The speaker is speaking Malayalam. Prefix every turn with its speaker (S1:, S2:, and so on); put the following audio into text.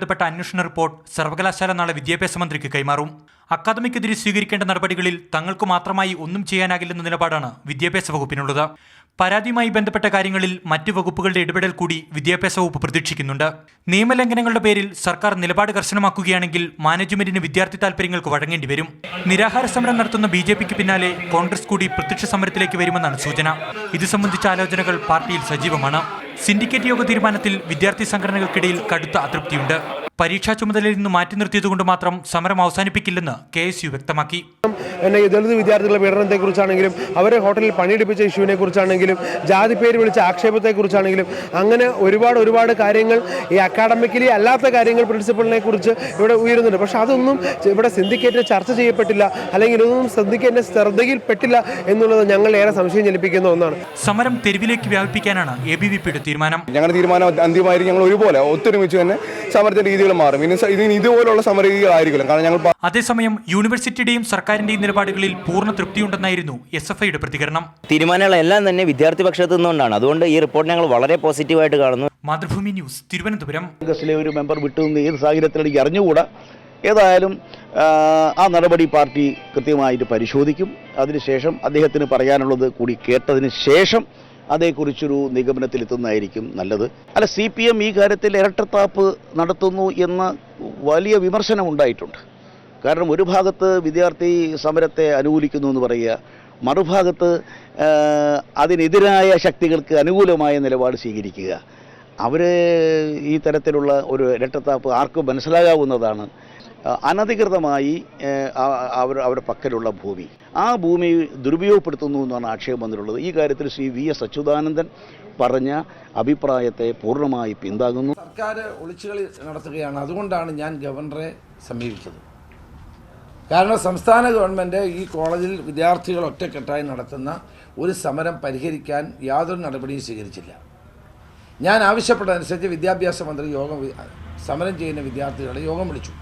S1: ബന്ധപ്പെട്ട അന്വേഷണ റിപ്പോർട്ട് സർവകലാശാല നാളെ വിദ്യാഭ്യാസ മന്ത്രിക്ക് കൈമാറും. അക്കാദമിക്കെതിരെ സ്വീകരിക്കേണ്ട നടപടികളിൽ തങ്ങൾക്ക് മാത്രമായി ഒന്നും ചെയ്യാനാകില്ലെന്ന നിലപാടാണ് വിദ്യാഭ്യാസ വകുപ്പിനുള്ളത്. പരാതിയുമായി ബന്ധപ്പെട്ട കാര്യങ്ങളിൽ മറ്റ് വകുപ്പുകളുടെ ഇടപെടൽ കൂടി വിദ്യാഭ്യാസ വകുപ്പ് പ്രതീക്ഷിക്കുന്നുണ്ട്. നിയമലംഘനങ്ങളുടെ പേരിൽ സർക്കാർ നിലപാട് കർശനമാക്കുകയാണെങ്കിൽ മാനേജ്മെന്റിന് വിദ്യാർത്ഥി താൽപര്യങ്ങൾക്ക് വഴങ്ങേണ്ടി വരും. നിരാഹാര സമരം നടത്തുന്ന ബി ജെ പിക്ക് പിന്നാലെ കോൺഗ്രസ് കൂടി പ്രത്യക്ഷ സമരത്തിലേക്ക് വരുമെന്നാണ് സൂചന. ഇത് സംബന്ധിച്ച ആലോചനകൾ പാർട്ടിയിൽ സജീവമാണ്. സിൻഡിക്കേറ്റ് യോഗ തീരുമാനത്തിൽ വിദ്യാർത്ഥി സംഘടനകൾക്കിടയിൽ കടുത്ത അതൃപ്തിയുണ്ട് പരീക്ഷാ ചുമതലയിൽ നിന്ന് മാറ്റി നിർത്തിയതുകൊണ്ട് മാത്രം സമരം അവസാനിപ്പിക്കില്ലെന്ന് കെ എസ് യു വ്യക്തമാക്കി.
S2: എന്നെ ദളിത് വിദ്യാർത്ഥികളുടെ പീഡനത്തെക്കുറിച്ചാണെങ്കിലും അവരെ ഹോട്ടലിൽ പണിയെടുപ്പിച്ച ഇഷ്യൂവിനെ കുറിച്ചാണെങ്കിലും ജാതി പേര് വിളിച്ച ആക്ഷേപത്തെക്കുറിച്ചാണെങ്കിലും അങ്ങനെ ഒരുപാട് ഒരുപാട് കാര്യങ്ങൾ ഈ അക്കാഡമിക്കലി അല്ലാത്ത കാര്യങ്ങൾ പ്രിൻസിപ്പളിനെ കുറിച്ച് ഇവിടെ ഉയരുന്നുണ്ട്. പക്ഷെ അതൊന്നും ഇവിടെ സിന്ധിക്കേറ്റ് ചർച്ച ചെയ്യപ്പെട്ടില്ല അല്ലെങ്കിൽ ഇതൊന്നും സിൻഡിക്കേറ്റിന്റെ ശ്രദ്ധയിൽപ്പെട്ടില്ല എന്നുള്ളത് ഞങ്ങൾ ഏറെ സംശയം ജനിപ്പിക്കുന്ന ഒന്നാണ്.
S1: സമരം തെരുവിലേക്ക് വ്യാപിപ്പിക്കാനാണ് എ ബി വി പിയുടെ തീരുമാനം.
S3: ഞങ്ങളുടെ തീരുമാനം അന്തിമമായിരിക്കും. ഞങ്ങൾ ഒരുപോലെ ഒത്തൊരുമിച്ച് തന്നെ സമരത്തിന്റെ രീതികൾ മാറും. ഇനി ഇതിന് ഇതുപോലുള്ള സമര രീതികളായിരിക്കില്ല കാരണം ഞങ്ങൾ
S1: അതേസമയം യൂണിവേഴ്സിറ്റിയുടെയും സർക്കാരിന്റെയും നിലപാടുകളിൽ പൂർണ തൃപ്തിയുണ്ടെന്നായിരുന്നു എസ് എഫ് ഐയുടെ പ്രതികരണം.
S4: തീരുമാനങ്ങളെല്ലാം തന്നെ വിദ്യാർത്ഥി പക്ഷത്തു നിന്നുകൊണ്ടാണ്. അതുകൊണ്ട് ഈ റിപ്പോർട്ട് ഞങ്ങൾ വളരെ പോസിറ്റീവായിട്ട് കാണുന്നു.
S1: മാതൃഭൂമി ന്യൂസ് തിരുവനന്തപുരം.
S5: കോൺഗ്രസിലെ ഒരു മെമ്പർ വിട്ടുനിന്ന് ഏത് സാഹചര്യത്തിൽ എനിക്ക് അറിഞ്ഞുകൂടാ. ഏതായാലും ആ, ആ നടപടി പാർട്ടി കൃത്യമായിട്ട് പരിശോധിക്കും. അതിനുശേഷം അദ്ദേഹത്തിന് പറയാനുള്ളത് കൂടി കേട്ടതിന് ശേഷം അതേക്കുറിച്ചൊരു നിഗമനത്തിലെത്തുന്നതായിരിക്കും നല്ലത്. അല്ല സി പി എം ഈ കാര്യത്തിൽ ഇരട്ടത്താപ്പ് നടത്തുന്നു എന്ന വലിയ വിമർശനം ഉണ്ടായിട്ടുണ്ട്. കാരണം ഒരു ഭാഗത്ത് വിദ്യാർത്ഥി സമരത്തെ അനുകൂലിക്കുന്നു എന്ന് പറയുക മറുഭാഗത്ത് അതിനെതിരായ ശക്തികൾക്ക് അനുകൂലമായ നിലപാട് സ്വീകരിക്കുക. അവർ ഈ തരത്തിലുള്ള ഒരു ഇരട്ടത്താപ്പ് ആർക്കും മനസ്സിലാകാവുന്നതാണ്. അനധികൃതമായി അവർ അവരുടെ പക്കലുള്ള ഭൂമി. ആ ഭൂമി ദുരുപയോഗപ്പെടുത്തുന്നു എന്നാണ് ആക്ഷേപം വന്നിട്ടുള്ളത്. ഈ കാര്യത്തിൽ ശ്രീ വി എസ് അച്യുതാനന്ദൻ പറഞ്ഞ അഭിപ്രായത്തെ പൂർണമായി പിന്താകുന്നു
S6: സർക്കാർ ഒളിച്ചുകളി നടത്തുകയാണ്. അതുകൊണ്ടാണ് ഞാൻ ഗവർണറെ സമീപിച്ചത്. കാരണം സംസ്ഥാന ഗവൺമെന്റ് ഈ കോളേജിൽ വിദ്യാർത്ഥികൾ ഒറ്റക്കെട്ടായി നടത്തുന്ന ഒരു സമരം പരിഹരിക്കാൻ യാതൊരു നടപടിയും സ്വീകരിച്ചില്ല. ഞാൻ ആവശ്യപ്പെട്ടതനുസരിച്ച് വിദ്യാഭ്യാസ മന്ത്രി യോഗം സമരം ചെയ്യുന്ന വിദ്യാർത്ഥികളെ യോഗം വിളിച്ചു.